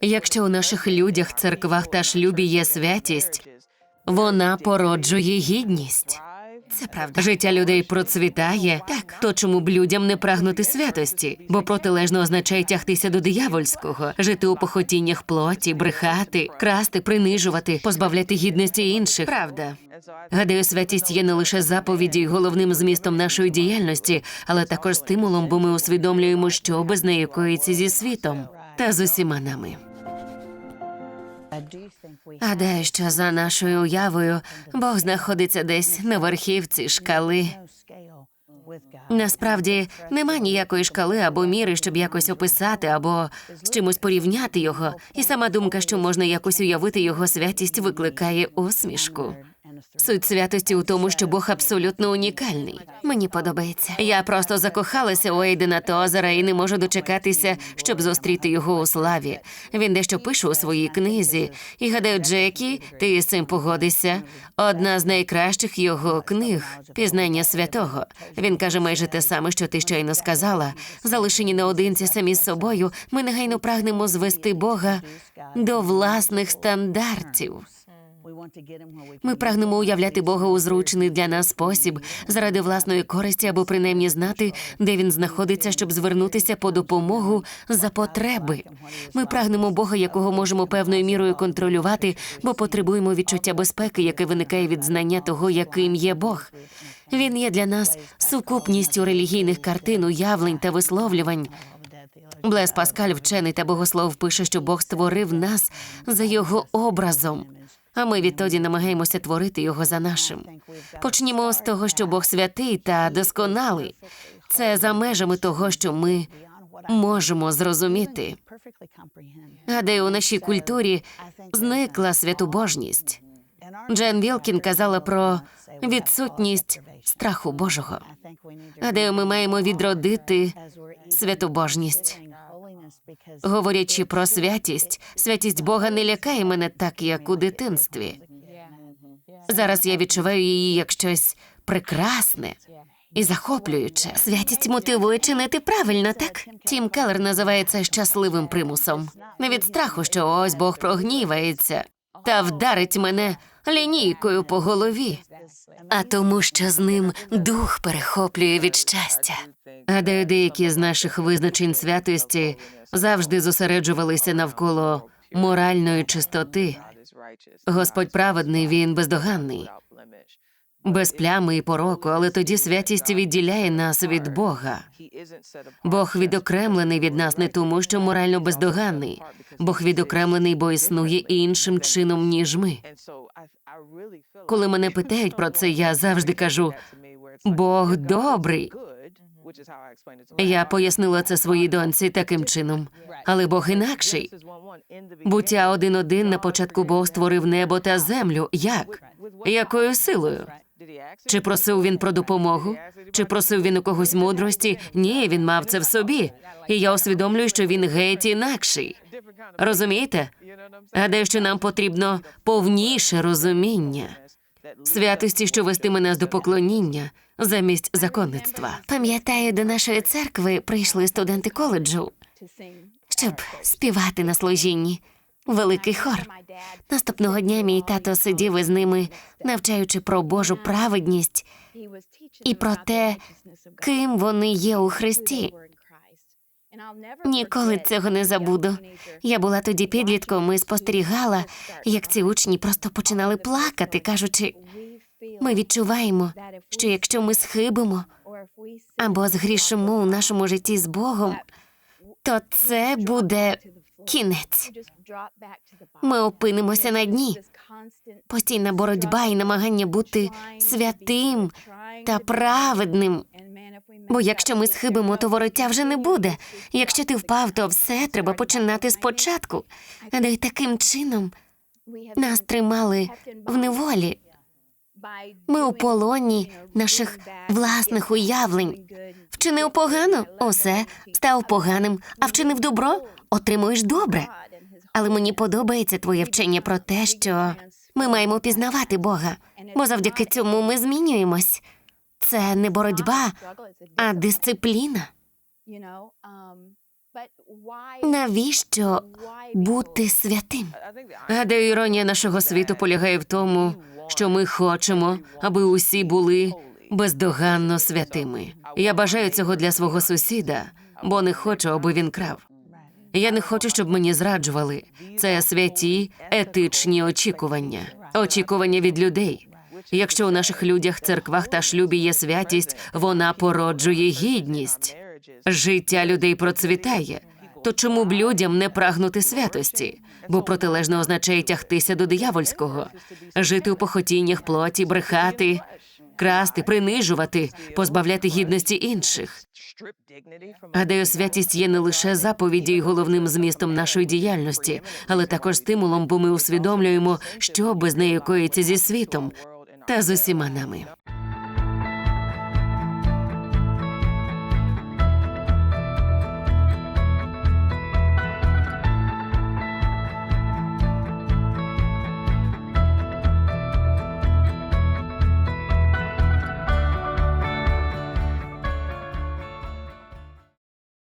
Якщо у наших людях, церквах та шлюбі є святість, вона породжує гідність. Це правда. Життя людей процвітає, так то чому б людям не прагнути святості, бо протилежно означає тягтися до диявольського, жити у похотіннях плоті, брехати, красти, принижувати, позбавляти гідності інших. Правда. Гадаю, святість є не лише заповіді й головним змістом нашої діяльності, але також стимулом, бо ми усвідомлюємо, що без неї коїться зі світом та з усіма нами. Гадаю, що за нашою уявою Бог знаходиться десь на верхівці шкали. Насправді нема ніякої шкали або міри, щоб якось описати або з чимось порівняти його, і сама думка, що можна якось уявити його святість, викликає усмішку. Суть святості у тому, що Бог абсолютно унікальний. Мені подобається. Я просто закохалася у Ейдена Тозера і не можу дочекатися, щоб зустріти його у славі. Він дещо пише у своїй книзі. І гадаю, Джекі, ти з цим погодишся. Одна з найкращих його книг пізнання святого. Він каже майже те саме, що ти щойно сказала. Залишені наодинці самі з собою, ми негайно прагнемо звести Бога до власних стандартів. Ми прагнемо уявляти Бога у зручний для нас спосіб заради власної користі або принаймні знати, де він знаходиться, щоб звернутися по допомогу за потреби. Ми прагнемо Бога, якого можемо певною мірою контролювати, бо потребуємо відчуття безпеки, яке виникає від знання того, яким є Бог. Він є для нас сукупністю релігійних картин, уявлень та висловлювань. Блес Паскаль, вчений та богослов, пише, що Бог створив нас за його образом. А ми відтоді намагаємося творити його за нашим. Почнімо з того, що Бог святий та досконалий. Це за межами того, що ми можемо зрозуміти. Гадаю, у нашій культурі зникла святобожність. Джен Вілкін казала про відсутність страху Божого. Гадаю, ми маємо відродити святобожність. Говорячи про святість, святість Бога не лякає мене так, як у дитинстві. Зараз я відчуваю її як щось прекрасне і захоплююче. Святість мотивує чинити правильно, так? Тім Келлер називає це щасливим примусом. Не від страху, що ось Бог прогнівається та вдарить мене лінійкою по голові, а тому, що з ним дух перехоплює від щастя. Гадаю, деякі з наших визначень святості завжди зосереджувалися навколо моральної чистоти. Господь праведний, він бездоганний, без плями і пороку, але тоді святість відділяє нас від Бога. Бог відокремлений від нас не тому, що морально бездоганний. Бог відокремлений, бо існує іншим чином, ніж ми. Коли мене питають про це, я завжди кажу Бог добрий. Я пояснила це своїй доньці таким чином, але Бог інакший. Буття один-один на початку Бог створив небо та землю. Як? Якою силою? Чи просив він про допомогу? Чи просив він у когось мудрості? Ні, він мав це в собі. І я усвідомлюю, що він геть інакший. Розумієте? Гадаю, що нам потрібно повніше розуміння святості, що вестиме нас до поклоніння замість законництва. Пам'ятаю, до нашої церкви прийшли студенти коледжу, щоб співати на служінні. Великий хор. Наступного дня мій тато сидів із ними, навчаючи про Божу праведність і про те, ким вони є у Христі. Ніколи цього не забуду. Я була тоді підлітком і спостерігала, як ці учні просто починали плакати, кажучи, ми відчуваємо, що якщо ми схибимо або згрішимо у нашому житті з Богом, то це буде кінець. Ми опинимося на дні. Постійна боротьба і намагання бути святим та праведним. Бо якщо ми схибимо, то вороття вже не буде. Якщо ти впав, то все треба починати спочатку. Але й таким чином нас тримали в неволі. Ми у полоні наших власних уявлень. Вчинив погано, усе став поганим, а вчинив добро, отримуєш добре. Але мені подобається твоє вчення про те, що ми маємо пізнавати Бога, бо завдяки цьому ми змінюємось. Це не боротьба, а дисципліна. Навіщо бути святим? Гадаю, іронія нашого світу полягає в тому, що ми хочемо, аби усі були бездоганно святими. Я бажаю цього для свого сусіда, бо не хочу, аби він крав. Я не хочу, щоб мені зраджували. Це святі етичні очікування, очікування від людей. Якщо у наших людях, церквах та шлюбі є святість, вона породжує гідність. Життя людей процвітає. То чому б людям не прагнути святості? Бо протилежно означає тягтися до диявольського, жити у похотіннях плоті, брехати, красти, принижувати, позбавляти гідності інших. Гадаю, святість є не лише заповіді й головним змістом нашої діяльності, але також стимулом, бо ми усвідомлюємо, що без неї коїться зі світом та з усіма нами.